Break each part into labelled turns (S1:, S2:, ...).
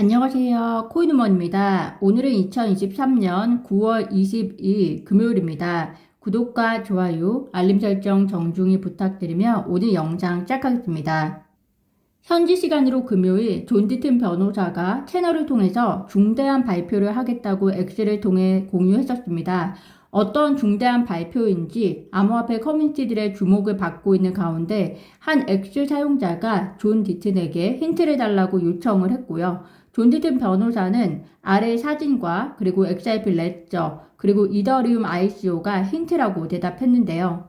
S1: 안녕하세요. 코인우먼입니다. 오늘은 2023년 9월 22일 금요일입니다. 구독과 좋아요, 알림 설정 정중히 부탁드리며 오늘 영상 시작하겠습니다. 현지 시간으로 금요일 존디튼 변호사가 채널을 통해서 중대한 발표를 하겠다고 X를 통해 공유했었습니다. 어떤 중대한 발표인지 암호화폐 커뮤니티들의 주목을 받고 있는 가운데 한 X 사용자가 존 디튼에게 힌트를 달라고 요청을 했고요. 존 디튼 변호사는 아래 사진과 그리고 XRP 레저 그리고 이더리움 ICO가 힌트라고 대답했는데요.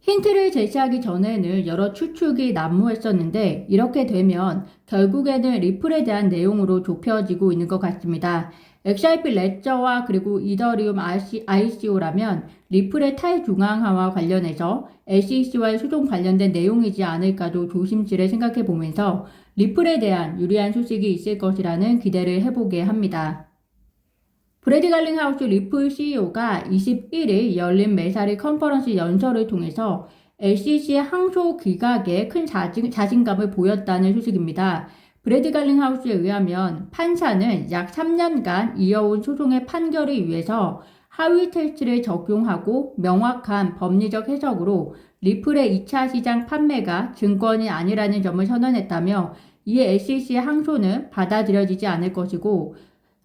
S1: 힌트를 제시하기 전에는 여러 추측이 난무했었는데 이렇게 되면 결국에는 리플에 대한 내용으로 좁혀지고 있는 것 같습니다. XRP 레저와 그리고 이더리움 ICO라면 리플의 탈중앙화와 관련해서 SEC와의 소송 관련된 내용이지 않을까도 조심스레 생각해 보면서 리플에 대한 유리한 소식이 있을 것이라는 기대를 해보게 합니다. 브래디 갈링하우스 리플 CEO가 21일 열린 매사리 컨퍼런스 연설을 통해서 LCC의 항소 기각에 큰 자신, 자신감을 보였다는 소식입니다. 브래디 갈링하우스에 의하면 판사는 약 3년간 이어온 소송의 판결을 위해서 하위 테스트를 적용하고 명확한 법리적 해석으로 리플의 2차 시장 판매가 증권이 아니라는 점을 선언했다며 이에 SEC의 항소는 받아들여지지 않을 것이고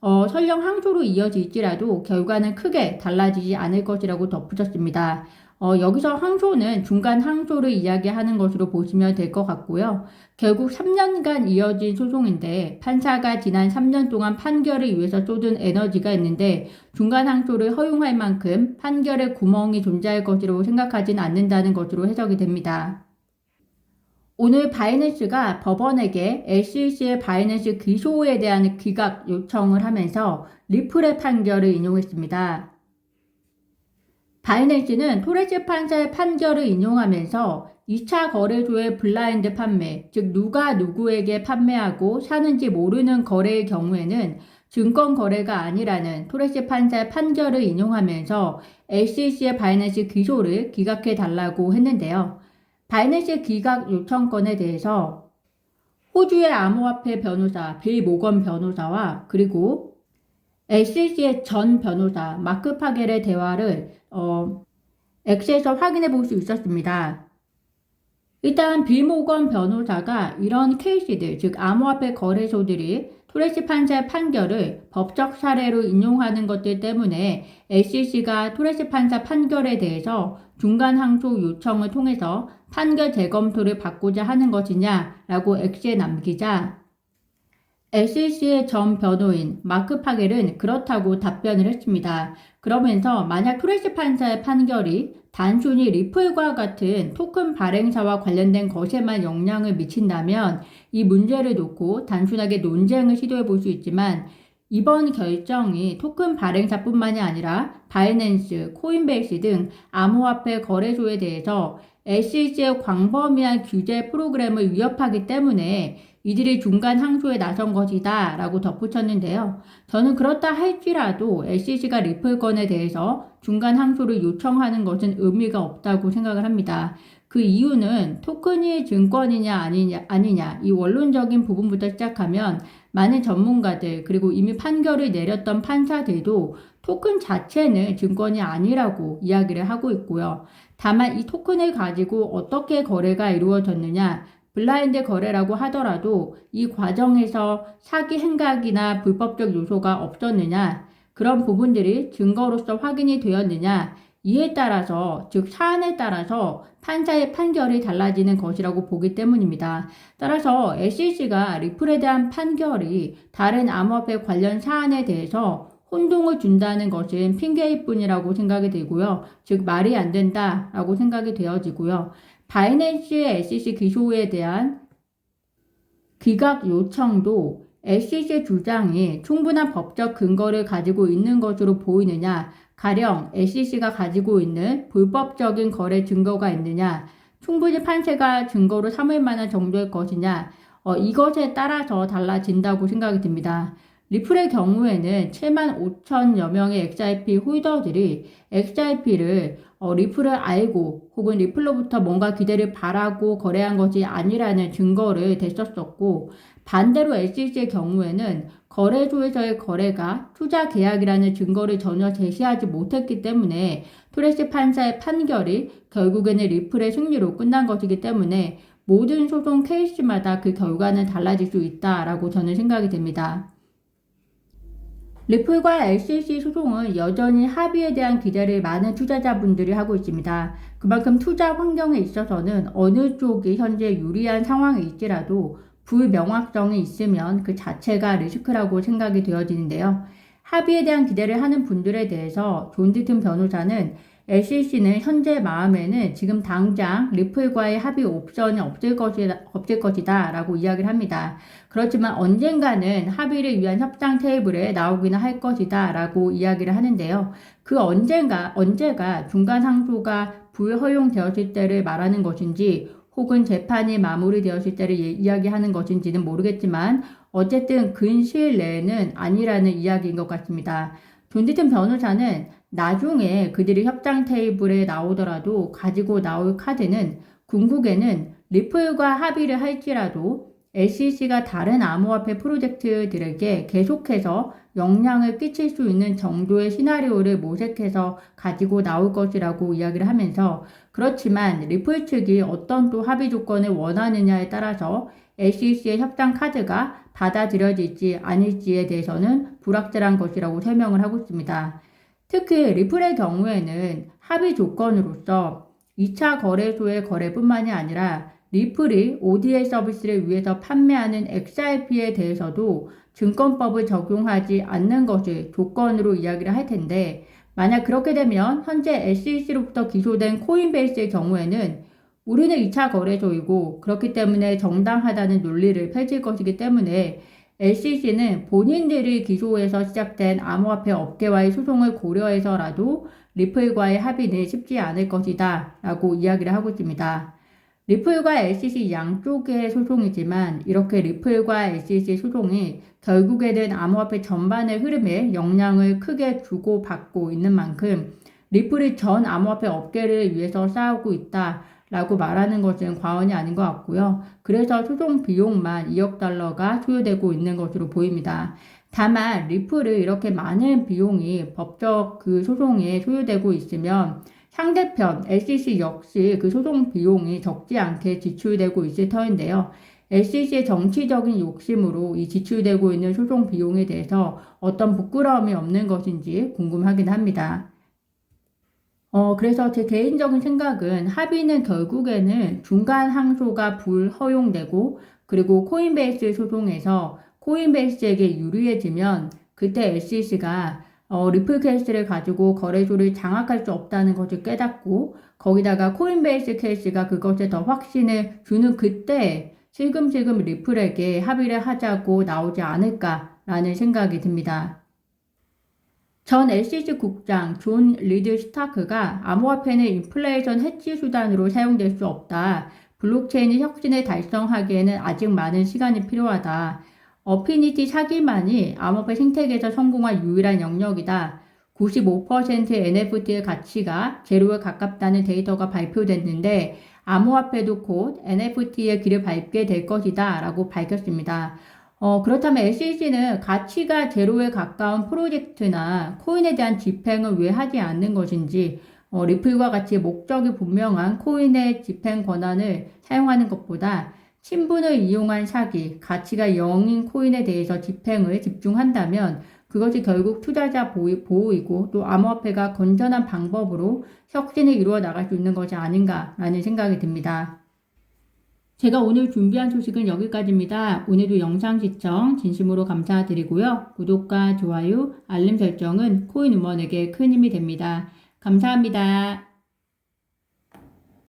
S1: 어, 설령 항소로 이어질지라도 결과는 크게 달라지지 않을 것이라고 덧붙였습니다. 어, 여기서 항소는 중간 항소를 이야기하는 것으로 보시면 될 것 같고요. 결국 3년간 이어진 소송인데 판사가 지난 3년 동안 판결을 위해서 쏟은 에너지가 있는데 중간 항소를 허용할 만큼 판결에 구멍이 존재할 것으로 생각하진 않는다는 것으로 해석이 됩니다. 오늘 바이낸스가 법원에게 SEC의 바이낸스 기소에 대한 기각 요청을 하면서 리플의 판결을 인용했습니다. 바이낸스는 토레스 판사의 판결을 인용하면서 2차 거래소의 블라인드 판매, 즉 누가 누구에게 판매하고 사는지 모르는 거래의 경우에는 증권 거래가 아니라는 토레스 판사의 판결을 인용하면서 SEC의 바이낸스 기소를 기각해 달라고 했는데요. 바이낸스 기각 요청건에 대해서 호주의 암호화폐 변호사 빌 모건 변호사와 그리고 SEC의 전 변호사 마크 파겔의 대화를 어, X에서 확인해 볼 수 있었습니다. 일단 빌 모건 변호사가 이런 케이스들, 즉 암호화폐 거래소들이 토레스 판사의 판결을 법적 사례로 인용하는 것들 때문에 SEC가 토레스 판사 판결에 대해서 중간 항소 요청을 통해서 판결 재검토를 받고자 하는 것이냐라고 X에 남기자 SEC의 전 변호인 마크 파겔은 그렇다고 답변을 했습니다. 그러면서 만약 토레스 판사의 판결이 단순히 리플과 같은 토큰 발행사와 관련된 것에만 영향을 미친다면 이 문제를 놓고 단순하게 논쟁을 시도해 볼 수 있지만 이번 결정이 토큰 발행사뿐만이 아니라 바이낸스, 코인베이스 등 암호화폐 거래소에 대해서 SEC의 광범위한 규제 프로그램을 위협하기 때문에 이들이 중간 항소에 나선 것이다 라고 덧붙였는데요. 저는 그렇다 할지라도 SEC가 리플건에 대해서 중간 항소를 요청하는 것은 의미가 없다고 생각을 합니다. 그 이유는 토큰이 증권이냐 아니냐, 아니냐 이 원론적인 부분부터 시작하면 많은 전문가들 그리고 이미 판결을 내렸던 판사들도 토큰 자체는 증권이 아니라고 이야기를 하고 있고요. 다만 이 토큰을 가지고 어떻게 거래가 이루어졌느냐 블라인드 거래라고 하더라도 이 과정에서 사기 행각이나 불법적 요소가 없었느냐 그런 부분들이 증거로서 확인이 되었느냐 이에 따라서 즉 사안에 따라서 판사의 판결이 달라지는 것이라고 보기 때문입니다. 따라서 SEC가 리플에 대한 판결이 다른 암호화폐 관련 사안에 대해서 혼동을 준다는 것은 핑계일 뿐이라고 생각이 되고요. 즉 말이 안 된다라고 생각이 되어지고요. 바이낸스의 SEC 기소에 대한 기각 요청도 SEC 주장이 충분한 법적 근거를 가지고 있는 것으로 보이느냐, 가령 SEC가 가지고 있는 불법적인 거래 증거가 있느냐, 충분히 판세가 증거로 삼을 만한 정도의 것이냐, 어, 이것에 따라서 달라진다고 생각이 듭니다. 리플의 경우에는 7만 5천여 명의 XRP 홀더들이 XRP를 어, 리플을 알고 혹은 리플로부터 뭔가 기대를 바라고 거래한 것이 아니라는 증거를 댔었었고 반대로 SEC의 경우에는 거래소에서의 거래가 투자 계약이라는 증거를 전혀 제시하지 못했기 때문에 토레스 판사의 판결이 결국에는 리플의 승리로 끝난 것이기 때문에 모든 소송 케이스마다 그 결과는 달라질 수 있다라고 저는 생각이 됩니다. 리플과 LCC 소송은 여전히 합의에 대한 기대를 많은 투자자분들이 하고 있습니다. 그만큼 투자 환경에 있어서는 어느 쪽이 현재 유리한 상황에 있지라도 불명확성이 있으면 그 자체가 리스크라고 생각이 되어지는데요. 합의에 대한 기대를 하는 분들에 대해서 존 디튼 변호사는 LCC는 현재 마음에는 지금 당장 리플과의 합의 옵션이 없을 것이다, 없을 것이다 라고 이야기를 합니다. 그렇지만 언젠가는 합의를 위한 협상 테이블에 나오기는 할 것이다 라고 이야기를 하는데요. 그 언젠가, 언제가 중간 상소가 불허용되었을 때를 말하는 것인지 혹은 재판이 마무리되었을 때를 예, 이야기하는 것인지는 모르겠지만 어쨌든 근시일 내에는 아니라는 이야기인 것 같습니다. 존 디튼 변호사는 나중에 그들이 협상 테이블에 나오더라도 가지고 나올 카드는 궁극에는 리플과 합의를 할지라도 SEC가 다른 암호화폐 프로젝트들에게 계속해서 영향을 끼칠 수 있는 정도의 시나리오를 모색해서 가지고 나올 것이라고 이야기를 하면서 그렇지만 리플 측이 어떤 또 합의 조건을 원하느냐에 따라서 SEC의 협상 카드가 받아들여질지 아닐지에 대해서는 불확실한 것이라고 설명을 하고 있습니다. 특히 리플의 경우에는 합의 조건으로서 2차 거래소의 거래뿐만이 아니라 리플이 ODA 서비스를 위해서 판매하는 XRP에 대해서도 증권법을 적용하지 않는 것을 조건으로 이야기를 할 텐데 만약 그렇게 되면 현재 SEC로부터 기소된 코인베이스의 경우에는 우리는 2차 거래소이고 그렇기 때문에 정당하다는 논리를 펼칠 것이기 때문에 LCC는 본인들이 기소해서 시작된 암호화폐 업계와의 소송을 고려해서라도 리플과의 합의는 쉽지 않을 것이다 라고 이야기를 하고 있습니다. 리플과 LCC 양쪽의 소송이지만 이렇게 리플과 LCC 소송이 결국에는 암호화폐 전반의 흐름에 영향을 크게 주고 받고 있는 만큼 리플이 전 암호화폐 업계를 위해서 싸우고 있다 라고 말하는 것은 과언이 아닌 것 같고요. 그래서 소송 비용만 2억 달러가 소요되고 있는 것으로 보입니다. 다만 리플을 이렇게 많은 비용이 법적 그 소송에 소요되고 있으면 상대편 SEC 역시 그 소송 비용이 적지 않게 지출되고 있을 터인데요. SEC의 정치적인 욕심으로 이 지출되고 있는 소송 비용에 대해서 어떤 부끄러움이 없는 것인지 궁금하긴 합니다. 어, 그래서 제 개인적인 생각은 합의는 결국에는 중간 항소가 불허용되고 그리고 코인베이스 소송에서 코인베이스에게 유리해지면 그때 SEC가 어, 리플 케이스를 가지고 거래소를 장악할 수 없다는 것을 깨닫고 거기다가 코인베이스 케이스가 그것에 더 확신을 주는 그때 슬금슬금 리플에게 합의를 하자고 나오지 않을까라는 생각이 듭니다. 전 LCC 국장 존 리드 스타크가 암호화폐는 인플레이션 해치 수단으로 사용될 수 없다. 블록체인이 혁신을 달성하기에는 아직 많은 시간이 필요하다. 어피니티 사기만이 암호화폐 생태계에서 성공한 유일한 영역이다. 95% NFT의 가치가 제로에 가깝다는 데이터가 발표됐는데 암호화폐도 곧 NFT의 길을 밟게 될 것이다 라고 밝혔습니다. 어, 그렇다면 SEC는 가치가 제로에 가까운 프로젝트나 코인에 대한 집행을 왜 하지 않는 것인지, 어, 리플과 같이 목적이 분명한 코인의 집행 권한을 사용하는 것보다 신분을 이용한 사기, 가치가 0인 코인에 대해서 집행을 집중한다면 그것이 결국 투자자 보호이고 또 암호화폐가 건전한 방법으로 혁신을 이루어 나갈 수 있는 것이 아닌가라는 생각이 듭니다. 제가 오늘 준비한 소식은 여기까지입니다. 오늘도 영상 시청 진심으로 감사드리고요. 구독과 좋아요, 알림 설정은 코인 우먼에게 큰 힘이 됩니다. 감사합니다.